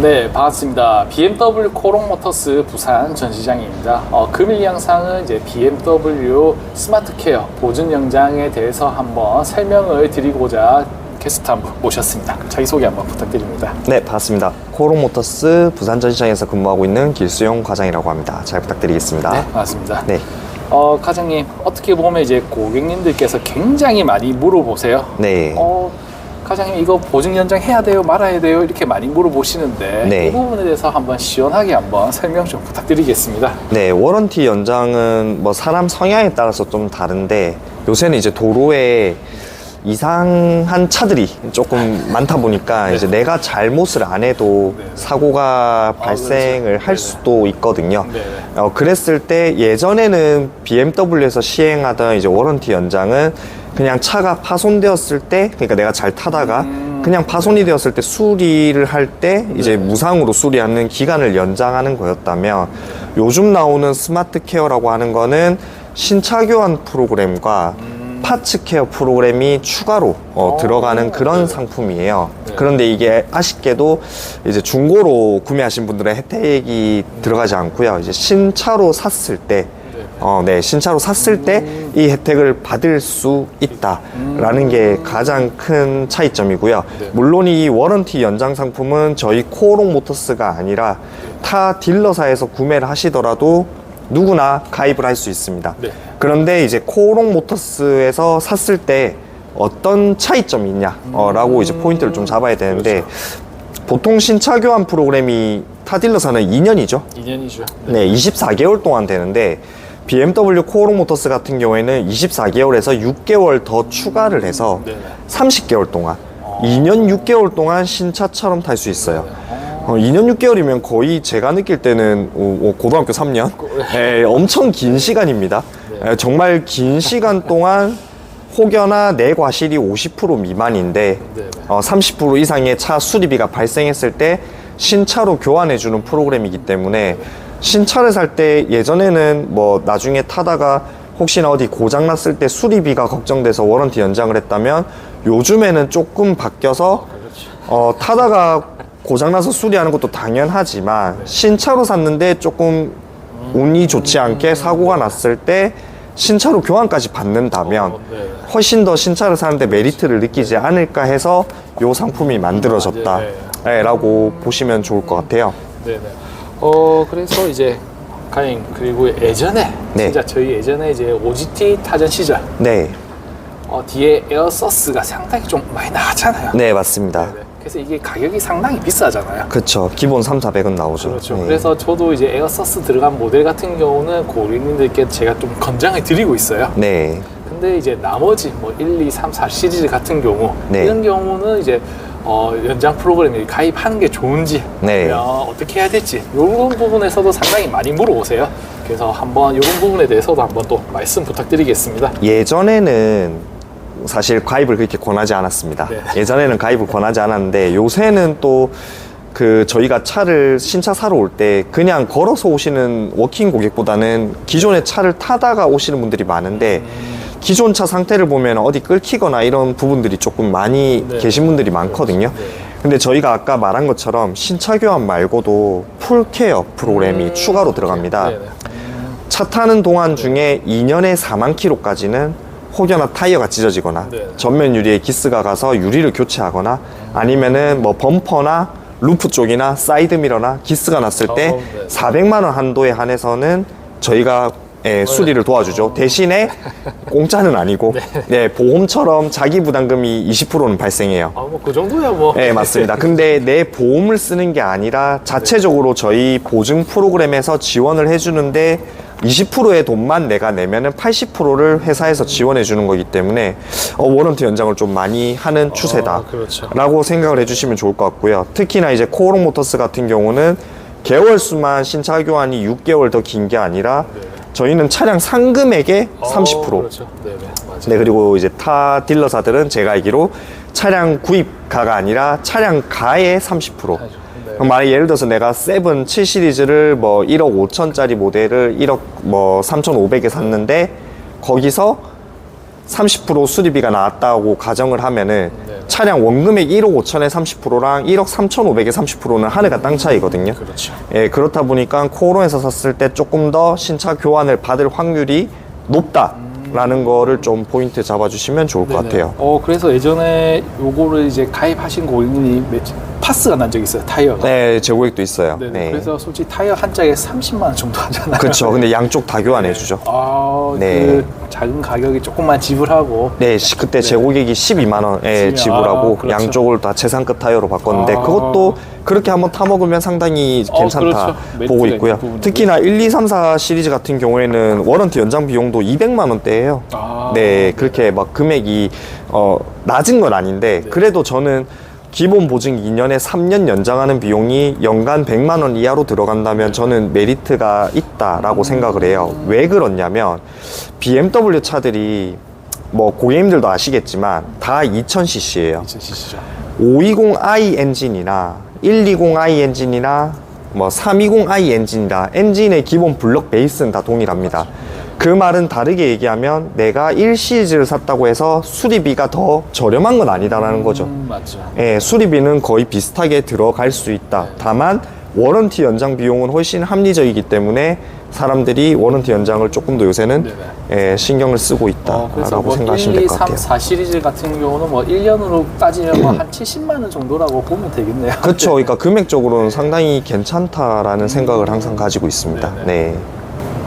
네, 반갑습니다. BMW 코롱 모터스 부산 전시장입니다. 어, 금일 영상은 이제 BMW 스마트 케어 보증 영장에 대해서 한번 설명을 드리고자 게스트 한 분 모셨습니다. 자기소개 한번 부탁드립니다. 네, 반갑습니다. 코롱모터스 부산 전시장에서 근무하고 있는 길수용 과장이라고 합니다. 잘 부탁드리겠습니다. 네, 반갑습니다. 네. 어, 과장님, 어떻게 보면 이제 고객님들께서 굉장히 많이 물어보세요. 네. 어, 과장님 이거 보증 연장 해야 돼요, 말아야 돼요 이렇게 많이 물어보시는데 네. 이 부분에 대해서 한번 시원하게 한번 설명 좀 부탁드리겠습니다. 네, 워런티 연장은 뭐 사람 성향에 따라서 좀 다른데 요새는 이제 도로에 이상한 차들이 조금 많다 보니까 이제 내가 잘못을 안 해도 네. 사고가 발생을 그렇죠. 네네. 할 수도 있거든요. 네네. 어, 그랬을 때 예전에는 BMW에서 시행하던 이제 워런티 연장은 그냥 차가 파손되었을 때, 그러니까 내가 잘 타다가 음. 그냥 파손이 되었을 때 수리를 할 때 이제 네. 무상으로 수리하는 기간을 연장하는 거였다면 요즘 나오는 스마트 케어라고 하는 거는 신차 교환 프로그램과 파츠 케어 프로그램이 추가로 어, 음. 어, 들어가는 그런 네. 상품이에요. 네. 그런데 이게 아쉽게도 이제 중고로 구매하신 분들의 혜택이 들어가지 않고요. 이제 신차로 샀을 때 네. 어, 네, 신차로 샀을 때 이 혜택을 받을 수 있다라는 게 가장 큰 차이점이고요. 네. 물론 이 워런티 연장 상품은 저희 코오롱 모터스가 아니라 타 딜러사에서 구매를 하시더라도 누구나 가입을 할 수 있습니다. 네. 그런데 이제 코오롱 모터스에서 샀을 때 어떤 차이점이 있냐라고 이제 포인트를 좀 잡아야 되는데 보통 신차 교환 프로그램이 타 딜러사는 2년이죠. 2년이죠. 네, 24개월 동안 되는데 BMW 코오롱 모터스 같은 경우에는 24개월에서 6개월 더 추가를 해서 네네. 30개월 동안 2년 6개월 동안 신차처럼 탈 수 있어요. 어, 2년 6개월이면 거의 제가 느낄 때는 오, 오, 고등학교 3년? 예, 엄청 긴 시간입니다. 예, 정말 긴 시간 동안 혹여나 내 과실이 50% 미만인데 네네. 어, 30% 이상의 차 수리비가 발생했을 때 신차로 교환해주는 프로그램이기 때문에 신차를 살 때 예전에는 뭐 나중에 타다가 혹시나 어디 고장 났을 때 수리비가 걱정돼서 워런티 연장을 했다면 요즘에는 조금 바뀌어서 어, 타다가 고장 나서 수리하는 것도 당연하지만 신차로 샀는데 조금 운이 좋지 않게 사고가 났을 때 신차로 교환까지 받는다면 어, 네. 훨씬 더 신차를 사는데 메리트를 느끼지 않을까 해서 요 상품이 만들어졌다 아, 네. 예, 라고 보시면 좋을 것 같아요 네네. 어 그래서 이제 가인 그리고 예전에 네. 진짜 저희 예전에 이제 OGT 타전 시절 네, 어, 뒤에 에어서스가 상당히 좀 많이 나왔잖아요. 네 맞습니다 네네. 그래서 이게 가격이 상당히 비싸잖아요. 그쵸 기본 3, 400은 나오죠 그렇죠. 네. 그래서 저도 이제 에어서스 들어간 모델 같은 경우는 고객님들께 제가 좀 권장을 드리고 있어요. 네, 근데 이제 나머지 뭐 1, 2, 3, 4 시리즈 같은 경우 네. 이런 경우는 이제 어, 연장 프로그램에 가입하는 게 좋은지 네. 아니면 어떻게 해야 될지 이런 부분에서도 상당히 많이 물어보세요. 그래서 한번 이런 부분에 대해서도 한번 또 말씀 부탁드리겠습니다. 예전에는 사실 가입을 그렇게 권하지 않았습니다. 네. 예전에는 가입을 권하지 않았는데 요새는 또 그 저희가 차를 신차 사러 올 때 그냥 걸어서 오시는 워킹 고객보다는 기존의 차를 타다가 오시는 분들이 많은데 기존 차 상태를 보면 어디 끌히거나 이런 부분들이 조금 많이 네. 계신 분들이 많거든요. 네. 근데 저희가 아까 말한 것처럼 신차 교환 말고도 풀케어 프로그램이 음, 추가로 들어갑니다. 네네. 차 타는 동안 중에 2년에 4만 킬로까지는 혹여나 타이어가 찢어지거나 네. 전면 유리에 기스가 가서 유리를 교체하거나 아니면은 뭐 범퍼나 루프 쪽이나 사이드 미러나 기스가 났을 때 어, 네. 400만 원 한도에 한해서는 저희가 예, 수리를 도와주죠. 대신에 공짜는 아니고 네, 보험처럼 자기 부담금이 20%는 발생해요. 아, 뭐 그 정도야 뭐. 네, 맞습니다. 근데 내 보험을 쓰는 게 아니라 자체적으로 저희 보증 프로그램에서 지원을 해주는데 20%의 돈만 내가 내면은 80%를 회사에서 지원해 주는 거기 때문에 어, 워런티 연장을 좀 많이 하는 추세다. 그렇죠. 라고 생각을 해주시면 좋을 것 같고요. 특히나 이제 코오롱 모터스 같은 경우는 개월 수만 신차 교환이 6개월 더 긴 게 아니라 저희는 차량 상금액의 30%. 어, 그렇죠. 네네. 맞아요. 네, 그리고 이제 타 딜러사들은 제가 알기로 차량 구입가가 아니라 차량 가의 30%. 네. 그럼 만약 예를 들어서 내가 세븐 7 시리즈를 뭐 1억 5천짜리 모델을 1억 뭐 3,500에 샀는데 거기서 30% 수리비가 나왔다고 가정을 하면은 네. 차량 원금액 1억 5천에 30%랑 1억 3,500에 30%는 하늘과 땅 차이거든요. 그렇죠. 예, 그렇다 보니까 코오롱에서 샀을 때 조금 더 신차 교환을 받을 확률이 높다라는 거를 좀 포인트 잡아주시면 좋을 것 네네. 같아요. 어 그래서 예전에 요거를 이제 가입하신 고객님이 몇- 파스가 난 적이 있어요 타이어가. 네, 재고객도 있어요. 네네. 네. 그래서 솔직히 타이어 한 짝에 30만 원 정도 하잖아요. 그렇죠. 근데 양쪽 다 교환해 주죠. 아, 네. 그 작은 가격이 조금만 지불하고 네, 시- 그때 재고객이 12만 원에 12만 지불하고 아, 그렇죠. 양쪽을 다 최상급 타이어로 바꿨는데 아. 그것도 그렇게 한번 타 먹으면 상당히 어, 괜찮다 그렇죠. 보고 메리트가 있고요. 부분이고요. 특히나 1, 2, 3, 4 시리즈 같은 경우에는 워런티 연장 비용도 200만 원대예요. 아, 네, 그렇게 막 금액이 어, 낮은 건 아닌데 네. 그래도 저는 기본 보증 2년에 3년 연장하는 비용이 연간 100만 원 이하로 들어간다면 저는 메리트가 있다라고 생각을 해요. 왜 그렇냐면 BMW 차들이 뭐 고객님들도 아시겠지만 다 2000cc예요. 있으시죠. 520i 엔진이나 120i 엔진이나 뭐 320i 엔진이나 엔진의 기본 블럭 베이스는 다 동일합니다. 그 말은 다르게 얘기하면 내가 1시리즈를 샀다고 해서 수리비가 더 저렴한 건 아니다라는 거죠. 음, 맞죠. 예, 수리비는 거의 비슷하게 들어갈 수 있다. 다만 워런티 연장 비용은 훨씬 합리적이기 때문에 사람들이 워런티 연장을 조금 더 요새는 예, 신경을 쓰고 어, 그래서 있다라고 뭐 생각하시면 1, 될 2, 것 3, 같아요. 4 시리즈 같은 경우는 뭐 1년으로 따지면 뭐한 70만 원 정도라고 보면 되겠네요. 그렇죠. 그러니까 금액적으로는 상당히 괜찮다라는 생각을 항상 가지고 있습니다. 네네. 네.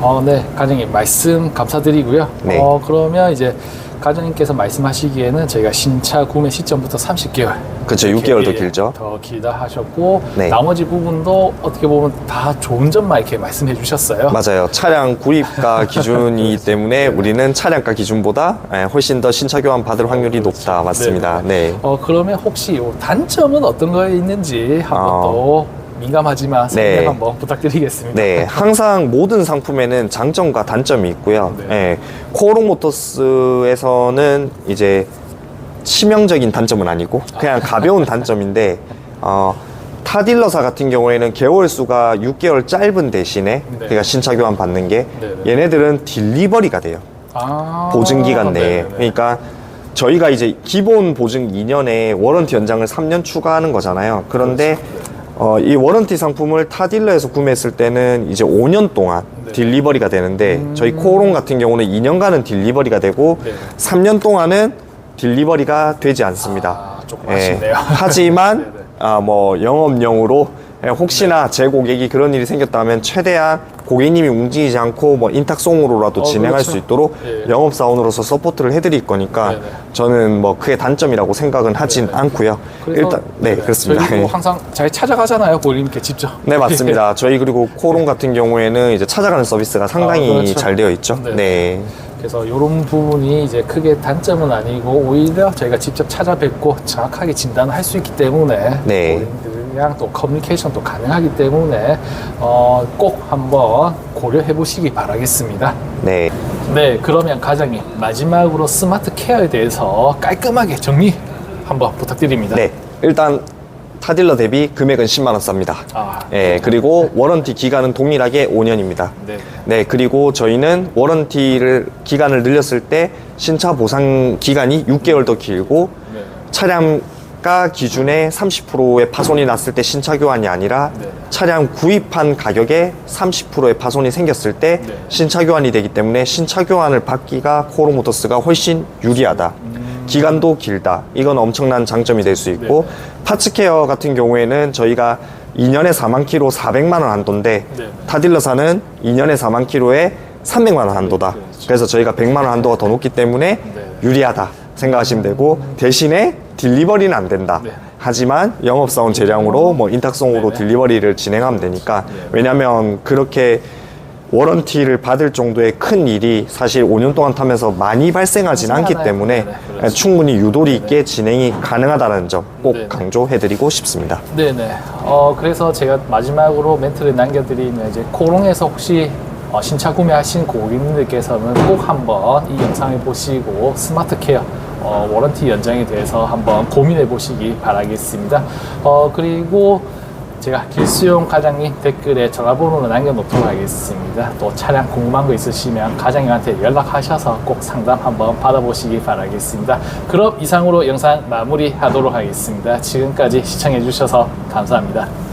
어, 네, 과장님 말씀 감사드리고요. 네. 어, 그러면 이제 과장님께서 말씀하시기에는 저희가 신차 구매 시점부터 30개월. 그렇죠. 이렇게 6개월 더 길죠. 더 길다 하셨고 네. 나머지 부분도 어떻게 보면 다 좋은 점만 이렇게 말씀해 주셨어요. 맞아요. 차량 구입가 기준이기 때문에 우리는 차량가 기준보다 예, 훨씬 더 신차 교환 받을 확률이 높다. 맞습니다. 네. 어, 그러면 혹시 요 단점은 어떤 거에 있는지 한번 어. 또 민감하지만 설명 네. 한번 부탁드리겠습니다. 네, 항상 모든 상품에는 장점과 단점이 있고요. 네. 예, 코오롱 모터스에서는 이제 치명적인 단점은 아니고 그냥 가벼운 단점인데 어, 타딜러사 같은 경우에는 개월 수가 6개월 짧은 대신에 네. 그러니까 신차 교환 받는 게 네, 네. 얘네들은 딜리버리가 돼요. 아, 보증 기간 내에. 네네네. 그러니까 저희가 이제 기본 보증 2년에 워런티 연장을 3년 추가하는 거잖아요. 그런데 그렇죠. 어, 이 워런티 상품을 타 딜러에서 구매했을 때는 이제 5년 동안 네. 딜리버리가 되는데 저희 코오롱 같은 경우는 2년간은 딜리버리가 되고 네. 3년 동안은 딜리버리가 되지 않습니다. 아, 조금 예, 아쉽네요. 하지만 네네. 아, 뭐 영업용으로 예, 혹시나 제 고객이 그런 일이 생겼다면 최대한 고객님이 움직이지 않고 뭐 인탁송으로라도 어, 진행할 그렇죠. 수 있도록 예. 영업사원으로서 서포트를 해드릴 거니까 네네. 저는 뭐 크게 단점이라고 생각은 하진 네네. 않고요. 일단 네 네네. 그렇습니다. 저희도 예. 항상 잘 찾아가잖아요, 고객님께 직접. 네 맞습니다. 저희 그리고 코롱 같은 경우에는 이제 찾아가는 서비스가 상당히 아, 그렇죠. 잘 되어 있죠. 네네. 네. 그래서 이런 부분이 이제 크게 단점은 아니고 오히려 저희가 직접 찾아뵙고 정확하게 진단을 할 수 있기 때문에 네. 고객님들이랑 또 커뮤니케이션도 가능하기 때문에 어, 꼭 한번 고려해 보시기 바라겠습니다. 네. 네, 그러면 과장님 마지막으로 스마트 케어에 대해서 깔끔하게 정리 한번 부탁드립니다. 네. 일단 타딜러 대비 금액은 10만 원 쌉니다. 아, 예, 그리고 워런티 기간은 동일하게 5년입니다. 네. 네, 그리고 저희는 워런티를 기간을 늘렸을 때 신차 보상 기간이 6개월 더 길고 네. 차량 가 기준에 30%의 파손이 났을 때 신차 교환이 아니라 네. 차량 구입한 가격에 30%의 파손이 생겼을 때 네. 신차 교환이 되기 때문에 신차 교환을 받기가 코로모터스가 훨씬 유리하다. 음. 기간도 길다. 이건 엄청난 장점이 될 수 있고 네. 파츠 케어 같은 경우에는 저희가 2년에 4만 킬로 400만 원 한도인데 네. 타딜러사는 2년에 4만 킬로에 300만 원 한도다. 네, 그렇죠. 그래서 저희가 100만 원 한도가 더 높기 때문에 네. 유리하다 생각하시면 되고 대신에 딜리버리는 안 된다. 네. 하지만 영업사원 재량으로 뭐 인탁송으로 네네. 딜리버리를 진행하면 되니까 네. 왜냐하면 그렇게 워런티를 받을 정도의 큰 일이 사실 5년 동안 타면서 많이 발생하진 않기. 때문에 네네, 그렇죠. 충분히 유도리 있게 진행이 가능하다는 점 꼭. 강조해드리고 싶습니다. 네네. 어, 그래서 제가 마지막으로 멘트를 남겨드리면 이제 코롱에서 혹시 어, 신차 구매하신 고객님들께서는 꼭 한번 이 영상을 보시고 스마트 케어 어, 워런티 연장에 대해서 한번 고민해 보시기 바라겠습니다. 어, 그리고 제가 길수용 과장님 댓글에 전화번호를 남겨놓도록 하겠습니다. 또 차량 궁금한 거 있으시면 과장님한테 연락하셔서 꼭 상담 한번 받아보시기 바라겠습니다. 그럼 이상으로 영상 마무리하도록 하겠습니다. 지금까지 시청해주셔서 감사합니다.